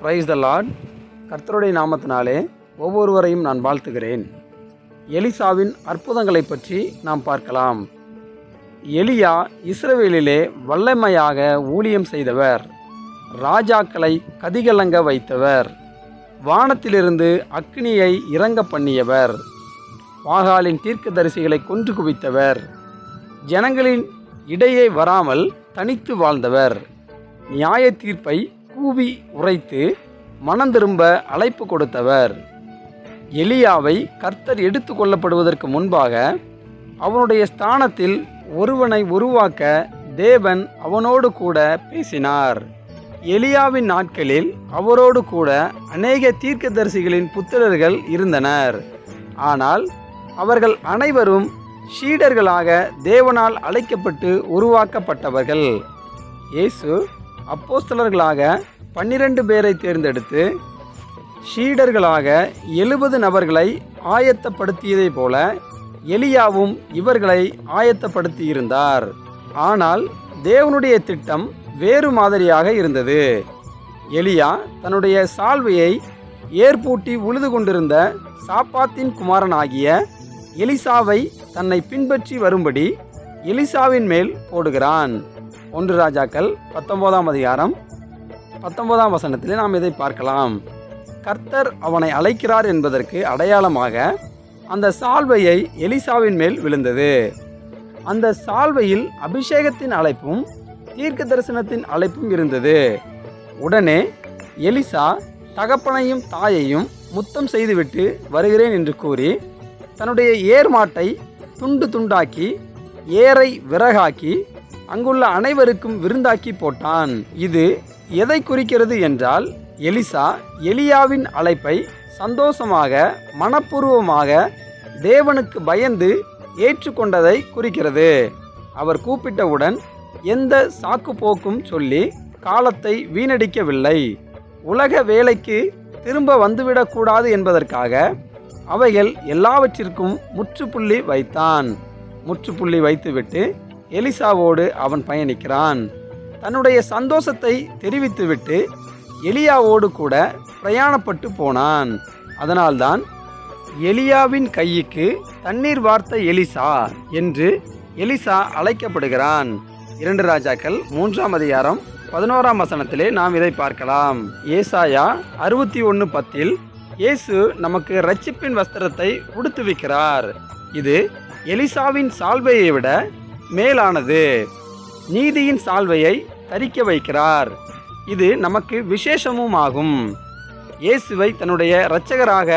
Praise the Lord கர்த்தருடைய நாமத்தினாலே ஒவ்வொருவரையும் நான் வாழ்த்துகிறேன். எலிசாவின் அற்புதங்களை பற்றி நாம் பார்க்கலாம். எலியா இஸ்ரவேலிலே வல்லமையாக ஊழியம் செய்தவர். ராஜாக்களை கதிகலங்க வைத்தவர். வானத்திலிருந்து அக்னியை இறங்க பண்ணியவர். பாகாலின் தீர்க்கதரிசிகளை கொன்று குவித்தவர். ஜனங்களின் இடையே வராமல் தனித்து வாழ்ந்தவர். நியாய தீர்ப்பை கூவி உரைத்து மனம் திரும்ப அழைப்பு கொடுத்தவர். எலியாவை கர்த்தர் எடுத்து கொள்ளப்படுவதற்கு முன்பாக அவனுடைய ஸ்தானத்தில் ஒருவனை உருவாக்க தேவன் அவனோடு கூட பேசினார். எலியாவின் நாட்களில் அவரோடு கூட அநேக தீர்க்கதரிசிகளின் புத்திரர்கள் இருந்தனர். ஆனால் அவர்கள் அனைவரும் ஷீடர்களாக தேவனால் அழைக்கப்பட்டு உருவாக்கப்பட்டவர்கள். இயேசு அப்போஸ்தலர்களாக பன்னிரண்டு பேரை தேர்ந்தெடுத்து ஷீடர்களாக எழுபது நபர்களை ஆயத்தப்படுத்தியதைப் போல எலியாவும் இவர்களை ஆயத்தப்படுத்தியிருந்தார். ஆனால் தேவனுடைய திட்டம் வேறு மாதிரியாக இருந்தது. எலியா தன்னுடைய சால்வையை ஏற்பூட்டி உழுது கொண்டிருந்த சாப்பாத்தின் குமாரனாகிய எலிசாவை தன்னை பின்பற்றி வரும்படி எலிசாவின் மேல் போடுகிறான். ஒன்று ராஜாக்கள் பத்தொன்பதாம் அதிகாரம் பத்தொன்பதாம் வசனத்திலே நாம் இதை பார்க்கலாம். கர்த்தர் அவனை அழைக்கிறார் என்பதற்கு அடையாளமாக அந்த சால்வையை எலிசாவின் மேல் விழுந்தது. அந்த சால்வையில் அபிஷேகத்தின் அழைப்பும் தீர்க்க தரிசனத்தின் அழைப்பும் இருந்தது. உடனே எலிசா தகப்பனையும் தாயையும் முத்தம் செய்துவிட்டு வருகிறேன் என்று கூறி தன்னுடைய ஏர் மாட்டை துண்டு துண்டாக்கி ஏரை விறகாக்கி அங்குள்ள அனைவருக்கும் விருந்தாக்கி போட்டான். இது எதை குறிக்கிறது என்றால் எலிசா எலியாவின் அழைப்பை சந்தோஷமாக மனப்பூர்வமாக தேவனுக்கு பயந்து ஏற்றுக்கொண்டதை குறிக்கிறது. அவர் கூப்பிட்டவுடன் எந்த சாக்கு போக்கும் சொல்லி காலத்தை வீணடிக்கவில்லை. உலக வேலைக்கு திரும்ப வந்துவிடக்கூடாது என்பதற்காக அவைகள் எல்லாவற்றிற்கும் முற்றுப்புள்ளி வைத்தான். முற்றுப்புள்ளி வைத்துவிட்டு எலிசாவோடு அவன் பயணிக்கிறான். தன்னுடைய சந்தோஷத்தை தெரிவித்துவிட்டு எலியாவோடு கூட பிரயாணப்பட்டு போனான். அதனால்தான் எலியாவின் கைக்கு தண்ணீர் வார்த்த எலிசா என்று எலிசா அழைக்கப்படுகிறான். இரண்டு ராஜாக்கள் மூன்றாம் அதிகாரம் பதினோராம் வசனத்திலே நாம் இதை பார்க்கலாம். ஏசாயா அறுபத்தி ஒன்று பத்தில் இயேசு நமக்கு ரட்சிப்பின் வஸ்திரத்தை உடுத்துவிக்கிறார். இது எலிசாவின் சால்வையை விட மேலானது. நீதியின் சால்வையை தரிக்க வைக்கிறார். இது நமக்கு விசேஷமும் ஆகும் இயேசுவை தன்னுடைய இரட்சகராக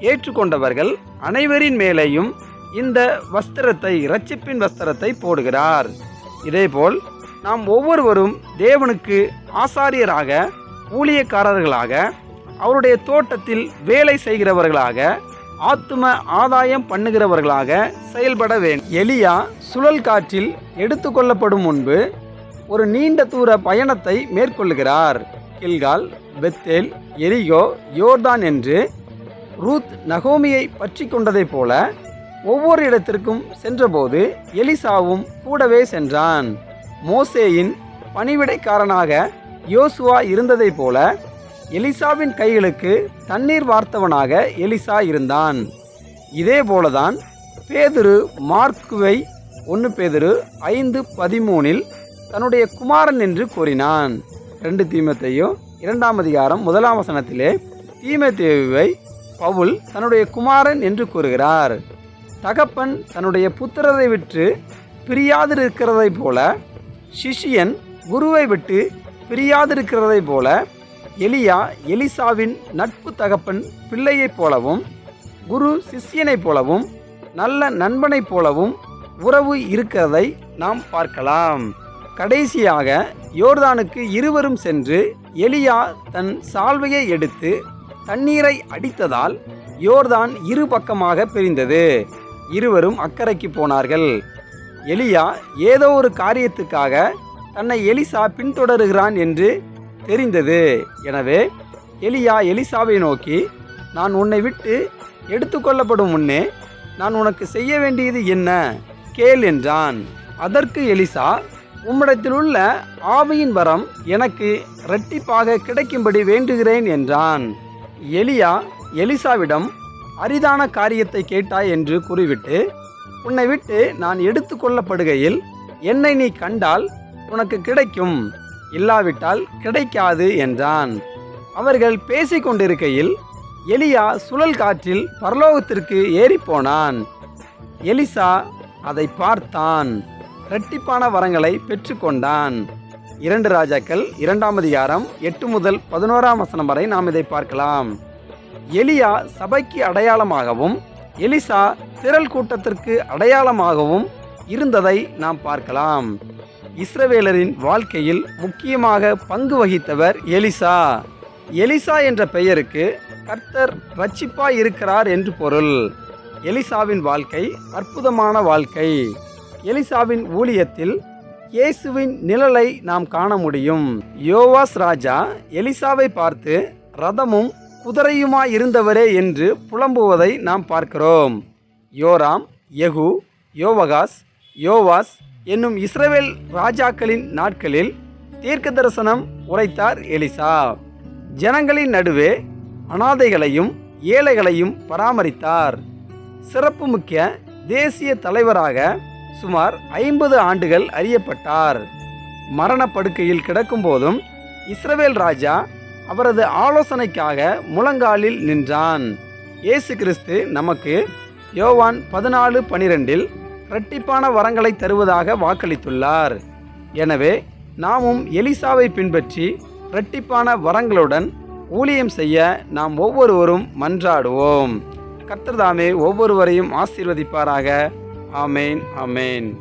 ஏற்றுக்கொண்டவர்கள் அனைவரின் மேலேயும் இந்த வஸ்திரத்தை இரட்சிப்பின் வஸ்திரத்தை போடுகிறார். இதேபோல் நாம் ஒவ்வொருவரும் தேவனுக்கு ஆசாரியராக ஊழியக்காரர்களாக அவருடைய தோட்டத்தில் வேலை செய்கிறவர்களாக ஆத்தும ஆதாயம் பண்ணுகிறவர்களாக செயல்பட வேண்டும் எலியா சுழல் காற்றில் எடுத்துக்கொள்ளப்படும் முன்பு ஒரு நீண்ட தூர பயணத்தை மேற்கொள்கிறார் கில்கால் பெத்தேல் எரிகோ யோர்தான் என்று ரூத் நகோமியை பற்றி கொண்டதைப் போல ஒவ்வொரு இடத்திற்கும் சென்றபோது எலிசாவும் கூடவே சென்றான். மோசேயின் பணிவிடைக்காரனாக யோசுவா இருந்ததைப் போல எலிசாவின் கைகளுக்கு தண்ணீர் வார்த்தவனாக எலிசா இருந்தான். இதே போலதான் பேதுரு மார்க்குவை ஒன்று பேதுரு ஐந்து பதிமூனில் தன்னுடைய குமாரன் என்று கூறினான். ரெண்டு தீமத்தையும் இரண்டாம் அதிகாரம் முதலாம் வசனத்திலே தீமத்தேவை பவுல் தன்னுடைய குமாரன் என்று கூறுகிறார். தகப்பன் தன்னுடைய புத்திரரை விட்டு பிரியாதிருக்கிறதைப் போல சிஷியன் குருவை விட்டு பிரியாதிருக்கிறதைப் போல எலியா எலிசாவின் நட்பு தகப்பன் பிள்ளையைப் போலவும் குரு சிஷ்யனைப் போலவும் நல்ல நண்பனைப் போலவும் உறவு இருக்கிறதை நாம் பார்க்கலாம். கடைசியாக யோர்தானுக்கு இருவரும் சென்று எலியா தன் சால்வையை எடுத்து தண்ணீரை அடித்ததால் யோர்தான் இரு பக்கமாக பிரிந்தது. இருவரும் அக்கறைக்கு போனார்கள். எலியா ஏதோ ஒரு காரியத்துக்காக தன்னை எலிசா பின்தொடருகிறான் என்று தெரிந்தது. எனவே எலியா எலிசாவை நோக்கி நான் உன்னை விட்டு எடுத்துக்கொள்ளப்படும் முன்னே நான் உனக்கு செய்ய வேண்டியது என்ன? கேள் என்றான். அதற்கு எலிசா உம்மிடத்தில் உள்ள ஆவியின் வரம் எனக்கு இரட்டிப்பாக கிடைக்கும்படி வேண்டுகிறேன் என்றான். எலியா எலிசாவிடம் அரிதான காரியத்தை கேட்டாய் என்று கூறிவிட்டு உன்னை விட்டு நான் எடுத்துக்கொள்ளப்படுகையில் என்னை நீ கண்டால் உனக்கு கிடைக்கும். இல்லாவிட்டால் கிடைக்காது என்றான். அவர்கள் பேசிக் கொண்டிருக்கையில் எலியா சுழல் காற்றில் பரலோகத்திற்கு ஏறிப்போனான். எலிசா அதை பார்த்தான். இரட்டிப்பான வரங்களை பெற்றுக்கொண்டான். இரண்டு ராஜாக்கள் இரண்டாம் அதிகாரம் எட்டு முதல் பதினோராம் வசனம் வரை நாம் இதை பார்க்கலாம். எலியா சபைக்கு அடையாளமாகவும் எலிசா திரள் கூட்டத்திற்கு அடையாளமாகவும் இருந்ததை நாம் பார்க்கலாம். இஸ்ரவேலரின் வாழ்க்கையில் முக்கியமாக பங்கு வகித்தவர் எலிசா. எலிசா என்ற பெயருக்கு கர்த்தர் ரட்சிப்பாய் இருக்கிறார் என்று பொருள். எலிசாவின் வாழ்க்கை அற்புதமான வாழ்க்கை. எலிசாவின் ஊழியத்தில் இயேசுவின் நிழலை நாம் காண முடியும். யோவாஸ் ராஜா எலிசாவை பார்த்து ரதமும் குதிரையுமாய் இருந்தவரே என்று புலம்புவதை நாம் பார்க்கிறோம். யோராம் யகு யோவகாஸ் யோவாஸ் என்னும் இஸ்ரவேல் ராஜாக்களின் நாட்களில் தீர்க்க தரிசனம் உரைத்தார் எலிசா. ஜனங்களின் நடுவே அனாதைகளையும் ஏழைகளையும் பராமரித்தார். சிறப்புமிக்க தேசிய தலைவராக சுமார் ஐம்பது ஆண்டுகள் அறியப்பட்டார். மரணப்படுக்கையில் கிடக்கும்போதும் இஸ்ரவேல் ராஜா அவரது ஆலோசனைக்காக முழங்காலில் நின்றான். இயேசு கிறிஸ்து நமக்கு யோவான் பதினாலு பனிரெண்டில் இரட்டிப்பான வரங்களை தருவதாக வாக்களித்துள்ளார். எனவே நாமும் எலிசாவை பின்பற்றி இரட்டிப்பான வரங்களுடன் ஊழியம் செய்ய நாம் ஒவ்வொருவரும் மன்றாடுவோம். கர்த்தர்தாமே ஒவ்வொருவரையும் ஆசீர்வதிப்பாராக. ஆமேன் ஆமேன்.